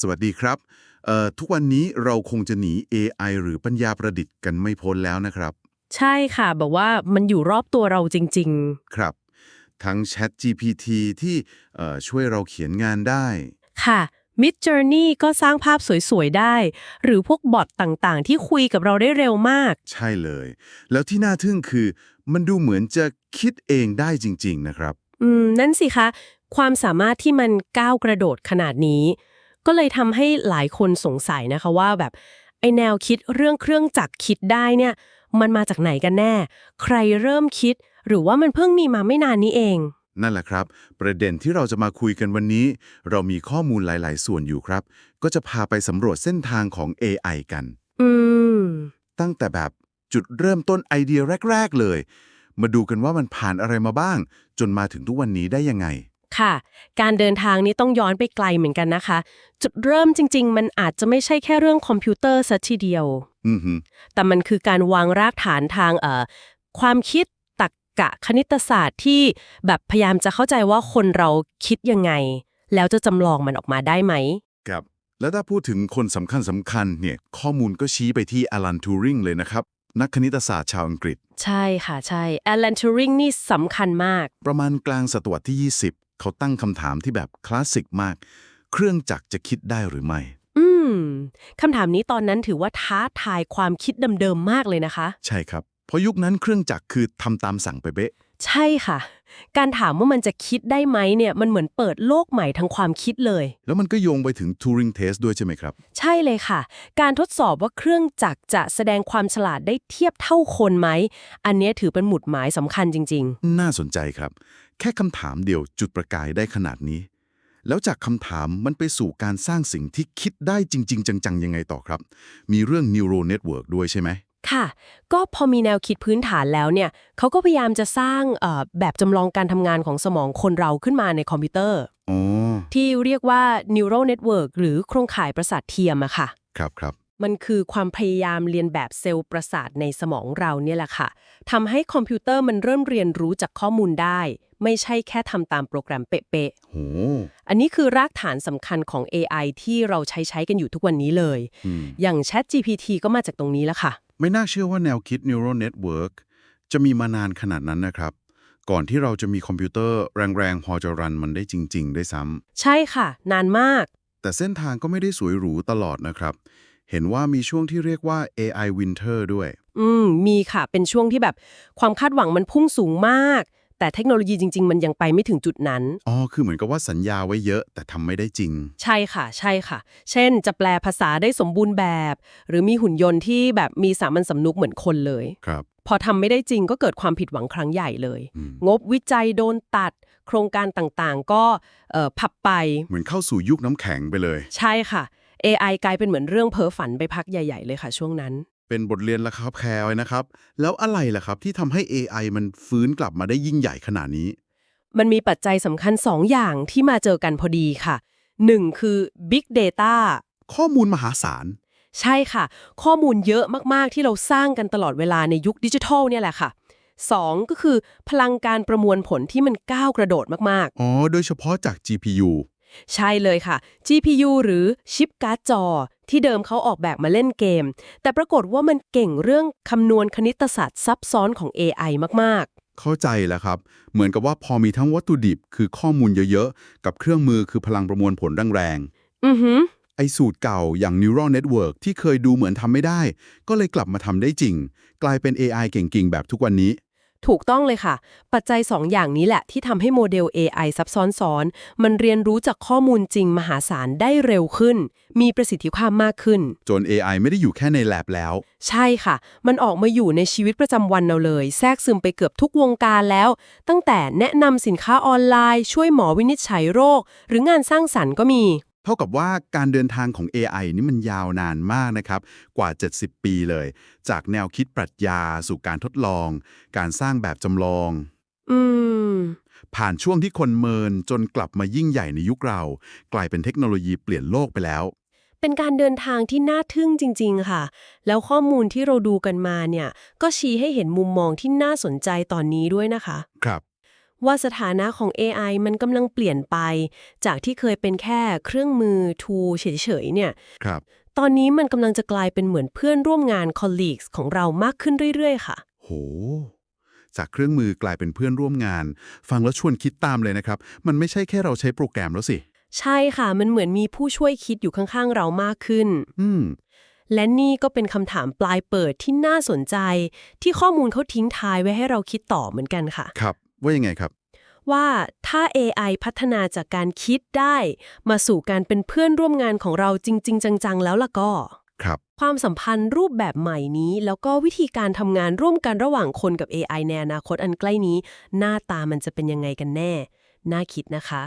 สวัสดีครับเอ่อทุกวันนี้เราคงจะหนี AI หรือปัญญาประดิษฐ์กันไม่พ้นแล้วนะครับ ใช่ค่ะแบบว่ามันอยู่รอบตัวเราจริงครับ ทั้ง Chat GPT ที่เอ่อช่วยเราเขียนงานได้ๆค่ะ Mid Journey ก็สร้างภาพสวย ๆ ได้ หรือพวกบอทต่างๆ ที่คุยกับเราได้เร็วมาก ใช่เลย แล้วที่น่าทึ่งคือ มันดูเหมือนจะคิดเองได้จริง ๆ นะครับ อืม นั่นสิคะ ความสามารถที่มันก้าวกระโดดขนาดนี้ ก็เลยทำให้หลายคนสงสัยนะคะว่าแบบไอแนวคิดเรื่องเครื่องจักรคิดได้เนี่ย มันมาจากไหนกันแน่ ใครเริ่มคิด หรือว่ามันเพิ่งมีมาไม่นานนี้เอง นั่นแหละครับ ประเด็นที่เราจะมาคุยกันวันนี้ เรามีข้อมูลหลาย ๆ ส่วนอยู่ครับ ก็จะพาไปสำรวจเส้นทางของ AI กัน อืม ตั้งแต่แบบจุดเริ่มต้นไอเดียแรก ๆ เลย มาดูกันว่ามันผ่านอะไรมาบ้าง จนมาถึงทุกวันนี้ได้ยังไง ค่ะ การเดินทางนี้ต้องย้อนไปไกลเหมือนกันนะคะ จุดเริ่มจริง ๆ มันอาจจะไม่ใช่แค่เรื่องคอมพิวเตอร์ซะทีเดียวอือฮึแต่มันคือการวางรากฐานทางเอ่อความคิดตรรกกะคณิตศาสตร์ที่แบบพยายามจะเข้าใจว่าคนเราคิดยังไง แล้วจะจำลองมันออกมาได้ไหมครับ แล้วถ้าพูดถึงคนสำคัญสำคัญเนี่ยข้อมูลก็ชี้ไปที่อลันทูริงเลยนะครับ นักคณิตศาสตร์ชาวอังกฤษ ใช่ค่ะใช่แอล n นทูริงนี่สำคัญมาก ประมาณกลางศตวรรษที่ 20 เขาตั้งคำถามที่แบบคลาสสิกมาก เครื่องจักรจะคิดได้หรือไม่ อืม คำถามนี้ตอนนั้นถือว่าท้าทายความคิดเดิมๆมากเลยนะคะ ใช่ครับ เพราะยุคนั้นเครื่องจักรคือทำตามสั่งไปเป๊ะใช่ค่ะ การถามว่ามันจะคิดได้ไหมเนี่ยมันเหมือนเปิดโลกใหม่ทางความคิดเลย แล้วมันก็โยงไปถึง Turing Test ด้วยใช่ไหมครับ ใช่เลยค่ะ การทดสอบว่าเครื่องจักรจะแสดงความฉลาดได้เทียบเท่าคนไหม อันเนี้ยถือเป็นหมุดหมายสำคัญจริง น่าสนใจครับ แค่คำถามเดียวจุดประกายได้ขนาดนี้ แล้วจากคำถามมันไปสู่การสร้างสิ่งที่คิดได้จริง ๆ จังๆยังไงต่อครับ มีเรื่อง neural network ด้วยใช่ไหมๆ ค่ะ ก็พอมีแนวคิดพื้นฐานแล้วเนี่ยเขาก็พยายามจะสร้างเอ่อแบบจำลองการทำงานของสมองคนเราขึ้นมาในคอมพิวเตอร์อ๋อที่เรียกว่า neural network หรือโครงข่ายประสาทเทียมอะค่ะ ครับครับมันคือความพยายามเรียนแบบเซลล์ประสาทในสมองเราเนี่ยแหละค่ะทำให้คอมพิวเตอร์มันเริ่มเรียนรู้จากข้อมูลได้ ไม่ใช่แค่ทำตามโปรแกรมเป๊ะโหๆอันนี้คือรากฐานสำคัญของ AI ที่เราใช้ใช้กันอยู่ทุกวันนี้เลยอืมอย่าง Chat GPT ก็มาจากตรงนี้แล้วค่ะ ไม่น่าเชื่อว่าแนวคิด neural network จะมีมานานขนาดนั้นนะครับ ก่อนที่เราจะมีคอมพิวเตอร์แรงๆพอจะรันมันได้จริงๆด้วยซ้ำใช่ค่ะ นานมาก แต่เส้นทางก็ไม่ได้สวยหรูตลอดนะครับ เห็นว่ามีช่วงที่เรียกว่า AI winter ด้วย อืม มีค่ะ เป็นช่วงที่แบบความคาดหวังมันพุ่งสูงมาก แต่เทคโนโลยีจริง ๆ มันยังไปไม่ถึงจุดนั้น อ๋อ คือเหมือนกับว่าสัญญาไว้เยอะ แต่ทำไม่ได้จริง ใช่ค่ะ ใช่ค่ะ เช่น จะแปลภาษาได้สมบูรณ์แบบ หรือมีหุ่นยนต์ที่แบบมีสามัญสำนึกเหมือนคนเลย ครับ พอทำไม่ได้จริงก็เกิดความผิดหวังครั้งใหญ่เลย อืม งบวิจัยโดนตัด โครงการต่างๆ ก็เอ่อพับไป เหมือนเข้าสู่ยุคน้ำแข็งไปเลย ใช่ค่ะ AI กลายเป็นเหมือนเรื่องเพ้อฝันไปพักใหญ่ ๆ เลยค่ะช่วงนั้น เป็นบทเรียนละครับแคร์ไว้นะครับ แล้วอะไรล่ะครับที่ทำให้ AI มันฟื้นกลับมาได้ยิ่งใหญ่ขนาดนี้ มันมีปัจจัยสำคัญ 2 อย่างที่มาเจอกันพอดีค่ะ 1 คือ Big Data ข้อมูลมหาศาล ใช่ค่ะ ข้อมูลเยอะมาก ๆ ที่เราสร้างกันตลอดเวลาในยุคดิจิทัลเนี่ยแหละค่ะ 2 ก็คือพลังการประมวลผลที่มันก้าวกระโดดมากอ๋อ โดยเฉพาะจาก GPU ๆ ใช่เลยค่ะ GPU หรือชิปการ์ดจอ ที่เดิมเขาออกแบบมาเล่นเกม แต่ปรากฏว่ามันเก่งเรื่องคำนวณคณิตศาสตร์ซับซ้อนของ AI มากเข้าใจแล้วครับ เหมือนกับว่าพอมีทั้งวัตถุดิบคือข้อมูลเยอะๆ กับเครื่องมือคือพลังประมวลผลแรงๆ อือหือๆไอสูตรเก่าอย่าง neural network ที่เคยดูเหมือนทำไม่ได้ ก็เลยกลับมาทำได้จริง กลายเป็น AI เก่งๆ แบบทุกวันนี้ ถูกต้องเลยค่ะ ปัจจัย 2 อย่างนี้แหละที่ทำให้โมเดล AI ซับซ้อนซ้อน มันเรียนรู้จากข้อมูลจริงมหาศาลได้เร็วขึ้น มีประสิทธิภาพมากขึ้น จน AI ไม่ได้อยู่แค่ใน lab แล้ว ใช่ค่ะ มันออกมาอยู่ในชีวิตประจำวันเราเลย แทรกซึมไปเกือบทุกวงการแล้ว ตั้งแต่แนะนำสินค้าออนไลน์ ช่วยหมอวินิจฉัยโรค หรืองานสร้างสรรค์ก็มีเท่ากับว่าการเดินทางของ AI นี่มันยาวนานมากนะครับ กว่า 70 ปีเลย จากแนวคิดปรัชญาสู่การทดลอง การสร้างแบบจำลอง อืม ผ่านช่วงที่คนเมินจนกลับมายิ่งใหญ่ในยุคเรา กลายเป็นเทคโนโลยีเปลี่ยนโลกไปแล้ว เป็นการเดินทางที่น่าทึ่งจริง ๆ ค่ะ แล้วข้อมูลที่เราดูกันมาเนี่ย ก็ชี้ให้เห็นมุมมองที่น่าสนใจตอนนี้ด้วยนะคะ ครับ ว่าสถานะของ AI มันกำลังเปลี่ยนไป จากที่เคยเป็นแค่เครื่องมือ tool เฉยๆเนี่ย ครับ ตอนนี้มันกำลังจะกลายเป็นเหมือนเพื่อนร่วมงาน colleagues ของเรามากขึ้นเรื่อย ๆ ค่ะ โห จากเครื่องมือกลายเป็นเพื่อนร่วมงาน ฟังแล้วชวนคิดตามเลยนะครับ มันไม่ใช่แค่เราใช้โปรแกรมแล้วสิ ใช่ค่ะ มันเหมือนมีผู้ช่วยคิดอยู่ข้างๆ เรามากขึ้น อืมและนี่ก็เป็นคำถามปลายเปิดที่น่าสนใจ ที่ข้อมูลเขาทิ้งท้ายไว้ให้เราคิดต่อเหมือนกันค่ะ ครับ ว่ายังไงครับ ว่าถ้า AI พัฒนาจากการคิดได้ มาสู่การเป็นเพื่อนร่วมงานของเราจริง ๆ จัง ๆ แล้วล่ะก็ ครับ ความสัมพันธ์รูปแบบใหม่นี้ แล้วก็วิธีการทำงานร่วมกันระหว่างคนกับ AI ในอนาคตอันใกล้นี้ หน้าตามันจะเป็นยังไงกันแน่ น่าคิดนะคะ